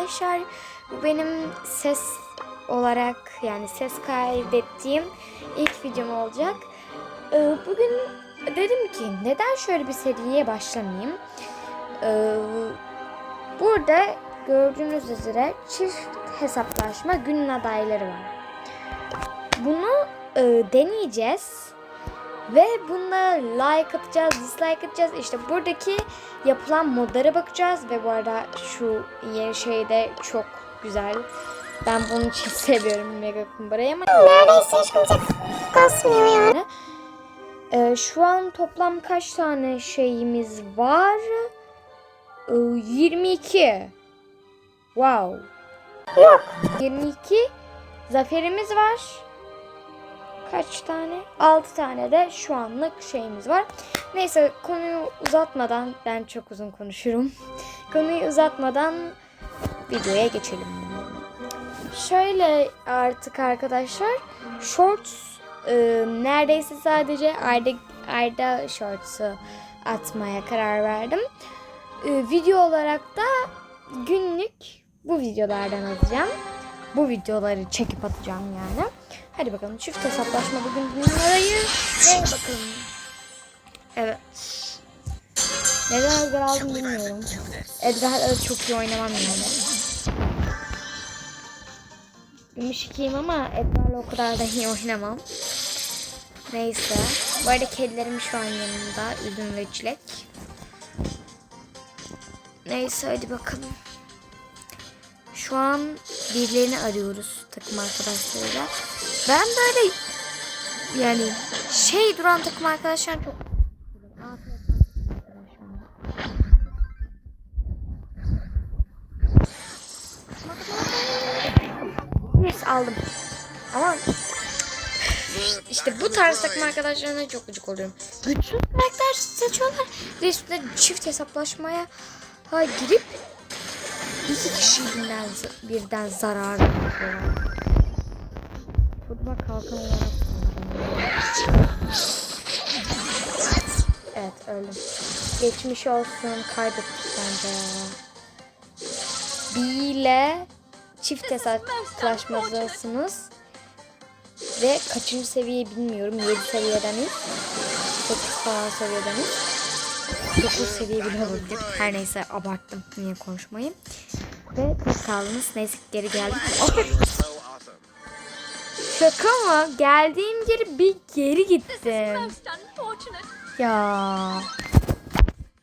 arkadaşlar. Bu benim ses olarak yani ses kaydettiğim ilk videom olacak. Ee, Bugün dedim ki neden şöyle bir seriye başlamayayım. Ee, Burada gördüğünüz üzere çift hesaplaşma günün adayları var. Bunu e, deneyeceğiz. Ve bunda like atacağız, dislike atacağız. İşte buradaki yapılan modlara bakacağız. Ve bu arada şu yeni şey de çok güzel. Ben bunun için seviyorum Mega Kumbara'yı ama Neredeyse hiç kimse kasmıyor yani. Ee, şu an toplam kaç tane şeyimiz var? Ee, 22. Wow. Yok. 22 zaferimiz var. Kaç tane? 6 tane de şu anlık şeyimiz var. Neyse konuyu uzatmadan ben çok uzun konuşurum. konuyu uzatmadan videoya geçelim. Şöyle artık arkadaşlar shorts e, neredeyse sadece Arda, Arda shorts'u atmaya karar verdim. E, video olarak da günlük bu videolardan atacağım. Bu videoları çekip atacağım yani. Hadi bakalım çift hesaplaşma bugün numarayı ve bakalım. Evet. Neden Edgar aldım bilmiyorum. Edgar'la çok iyi oynamam yani. Gümüş ikiyim ama Edgar'la o kadar da iyi oynamam. Neyse. Bu arada kedilerim şu an yanımda. Üzüm ve çilek. Neyse hadi bakalım. Şu an birilerini arıyoruz takım arkadaşlarıyla. Ben böyle yani şey duran takım arkadaşlar çok. Yes aldım. Ama işte bu tarz takım arkadaşlarına çok gıcık oluyorum. Güçlü karakter seçiyorlar ve üstüne çift hesaplaşmaya ha, girip iki kişi birden, birden zarar veriyorlar. Futbol kalkan olarak Evet öldüm. Geçmiş olsun kaybettik bence. B ile çift hesaplaşmadasınız. Ve kaçıncı seviye bilmiyorum. 7 seviyedeniz. 8 falan seviyedeniz. 9 seviye bile olabilir. Her neyse abarttım. Niye konuşmayayım. Ve tek kaldınız. Neyse geri geldik. Aferin. Şaka mı? Geldiğim geri bir geri gittim. Ya.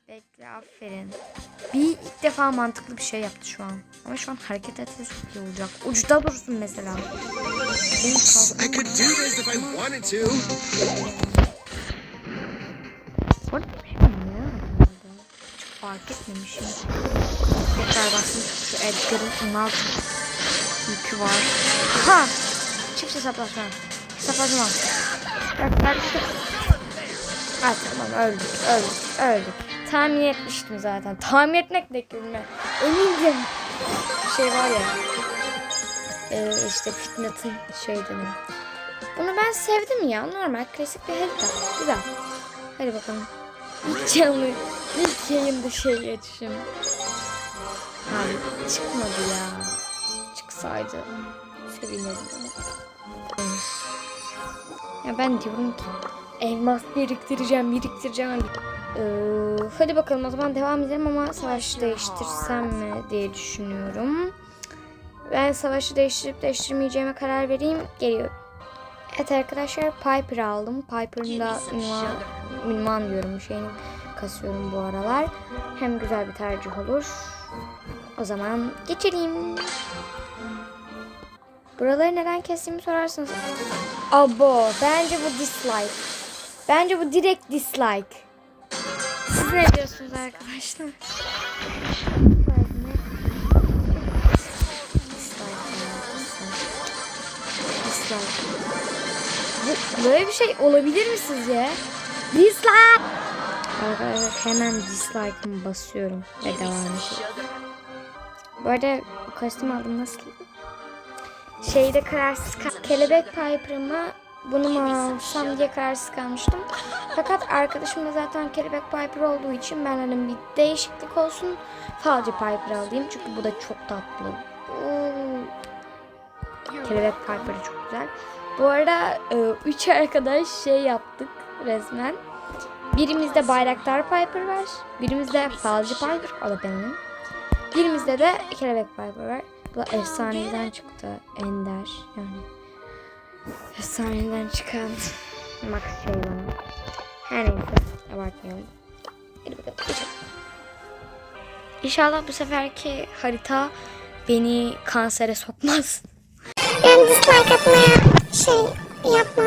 Bekle aferin. Bir ilk defa mantıklı bir şey yaptı şu an. Ama şu an hareket etse çok iyi olacak. Ucuda dursun mesela. Arada bir şey mi ya? Hiç fark etmemişim. Tekrar baksın şu Edgar'ın 16 yükü var. Ha! Çift hesaplaşma. Hesaplaşma. Bak bak. Ha tamam öldük öldük öldük. Tahmin etmiştim zaten. Tahmin etmek de kelime. Emindim. Şey var ya. Ee, işte Fitnat'ın şeyden. Bunu ben sevdim ya. Normal klasik bir harita. Güzel. Hadi bakalım. İlk canlı, ilk yayında şey geçişim. Abi çıkmadı ya. Çıksaydı sevinirdim. Ya ben diyorum ki elmas biriktireceğim, biriktireceğim. Ee, hadi bakalım o zaman devam edelim ama savaşı değiştirsem mi diye düşünüyorum. Ben savaşı değiştirip değiştirmeyeceğime karar vereyim. Geliyorum. Evet arkadaşlar Piper aldım. Piper'ın da ünvan, ünvan diyorum şeyini kasıyorum bu aralar. Hem güzel bir tercih olur. O zaman geçelim. Buraları neden kestiğimi sorarsınız. Abo bence bu dislike. Bence bu direkt dislike. Siz ne diyorsunuz arkadaşlar? Böyle bir şey olabilir mi sizce? Dislike! Arkadaşlar hemen dislike'ımı basıyorum ve devam ediyorum. Bu arada kostüm aldım nasıl? Şeyde kararsız kal- kelebek Piper'ımı bunu mu alsam diye kararsız kalmıştım. Fakat arkadaşım da zaten kelebek Piper olduğu için ben dedim bir değişiklik olsun. Falcı Piper alayım çünkü bu da çok tatlı. Oo. Kelebek Piper'ı çok güzel. Bu arada e, üç arkadaş şey yaptık resmen. Birimizde Bayraktar Piper var. Birimizde Falcı Piper. O da benim. Birimizde de Kelebek Piper var. Bu efsaneden çıktı. Ender yani. Efsaneden çıkan Max şey bana. Her neyse abartmayalım. Hadi bakalım. İnşallah bu seferki harita beni kansere sokmaz. Yani dislike atmaya şey yapma.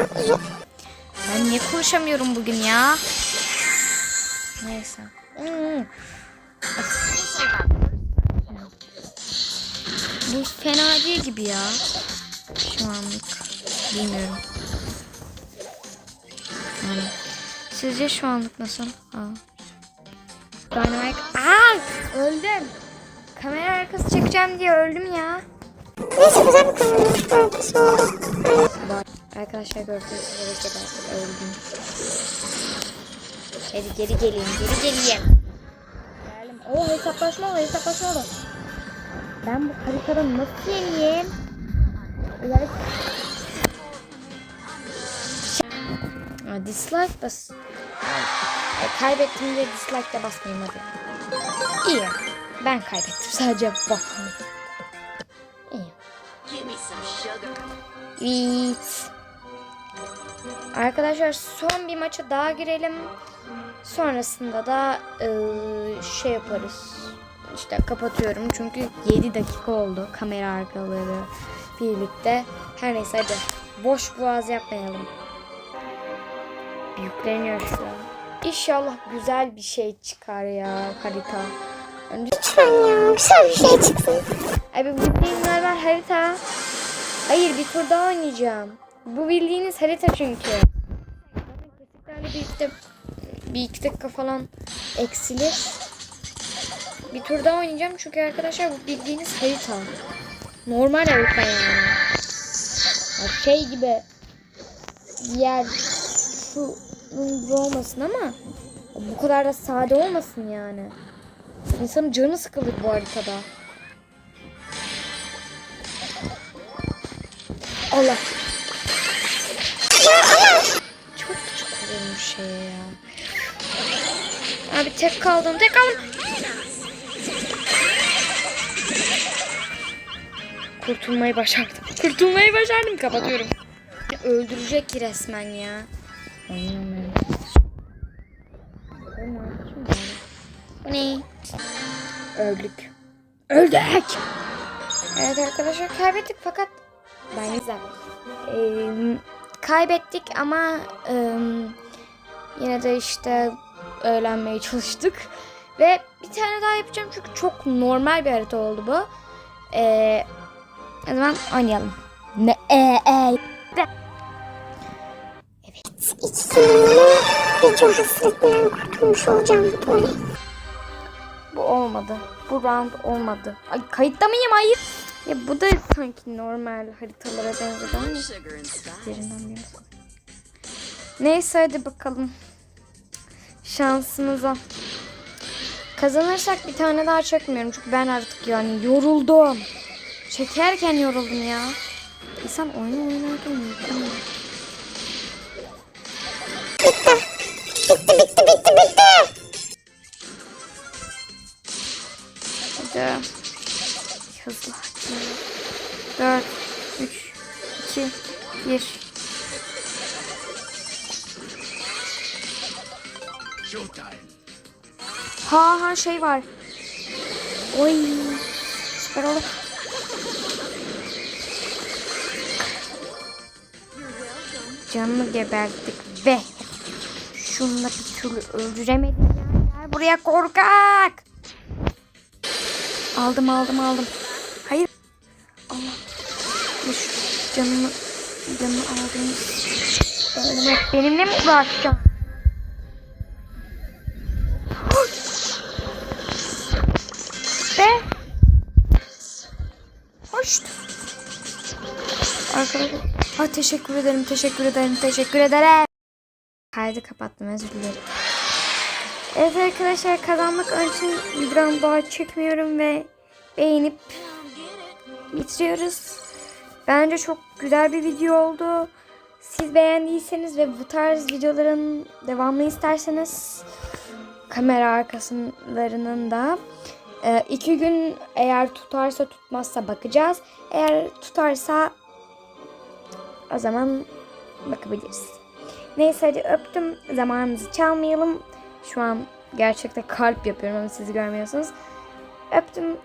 Ben niye konuşamıyorum bugün ya? Neyse. Hmm. Bu fena değil gibi ya. Şu anlık. Bilmiyorum. Yani. Sizce şu anlık nasıl? Aa. Dynamite. Aa! Öldüm. Kamera arkası çekeceğim diye öldüm ya. Neyse güzel bir. Örtüsü oldu. Arkadaşlar gördüğünüz üzere geberdim. Öldüm. Hadi geri gelin, geri geleyim. Geldim. Oo hesaplaşma oldu, hesaplaşma oldu. Ben bu haritada nasıl yeneyim? Evet. Aa, dislike bas. Ay, kaybettim diye dislike de basmayayım hadi. İyi. Ben kaybettim sadece bakmadım. İyi. Evet. Arkadaşlar son bir maça daha girelim. Sonrasında da eee, şey yaparız. İşte kapatıyorum çünkü 7 dakika oldu kamera arkaları birlikte. Her neyse hadi boş boğaz yapmayalım. Yükleniyor şu an. İnşallah güzel bir şey çıkar ya harita. Önce Lütfen ya güzel bir şey çıksın. Abi bu bildiğin normal harita. Hayır bir tur daha oynayacağım. Bu bildiğiniz harita çünkü. Birlikte bir iki dakika falan eksilir. Bir tur daha oynayacağım çünkü arkadaşlar bu bildiğiniz harita. Normal harita yani. Ya şey gibi diğer gibi olmasın ama bu kadar da sade olmasın yani. İnsanın canı sıkılır bu haritada. Allah. Çok küçük olmuş şey ya. Abi tek kaldım tek kaldım. Kurtulmayı başardım. Kurtulmayı başardım kapatıyorum. Öldürecek ki resmen ya. Bu ne? Öldük. Öldük. Evet arkadaşlar kaybettik fakat ben güzel. Ee, kaybettik ama e, yine de işte öğrenmeye çalıştık. Ve bir tane daha yapacağım çünkü çok normal bir harita oldu bu. Ee, o zaman oynayalım. Ne e e. İçsinimle video hasretinden kurtulmuş olacağım. Oley. Bu olmadı. Bu round olmadı. Ay kayıtta mıyım? Hayır. Ya bu da sanki normal haritalara benzedi ama. Yerinden biraz. Neyse hadi bakalım. Şansımıza. Kazanırsak bir tane daha çekmiyorum. Çünkü ben artık yani yoruldum. Çekerken yoruldum ya. İnsan oyun oynarken yorulmuyor. Bitti bitti bitti bitti. Hadi. Hızlı. 4, 3, 2, 1. Showtime. Ha ha şey var. Oy. Süper oldu. Canını geberttik ve şunu da bir türlü öldüremedim ya. Gel buraya korkak. Aldım aldım aldım. Hayır. Allah. Dur. Canını canını aldım. Ölmek benimle mi uğraşacaksın? Ve hoş. Arkadaşlar. Aa, teşekkür ederim, teşekkür ederim, teşekkür ederim. Kaydı kapattım özür dilerim. Evet arkadaşlar kazanmak için videomu daha çekmiyorum ve beğenip bitiriyoruz. Bence çok güzel bir video oldu. Siz beğendiyseniz ve bu tarz videoların devamını isterseniz kamera arkasılarının da e, iki gün eğer tutarsa tutmazsa bakacağız. Eğer tutarsa o zaman bakabiliriz. Neyse hadi öptüm. Zamanınızı çalmayalım. Şu an gerçekten kalp yapıyorum ama siz görmüyorsunuz. Öptüm.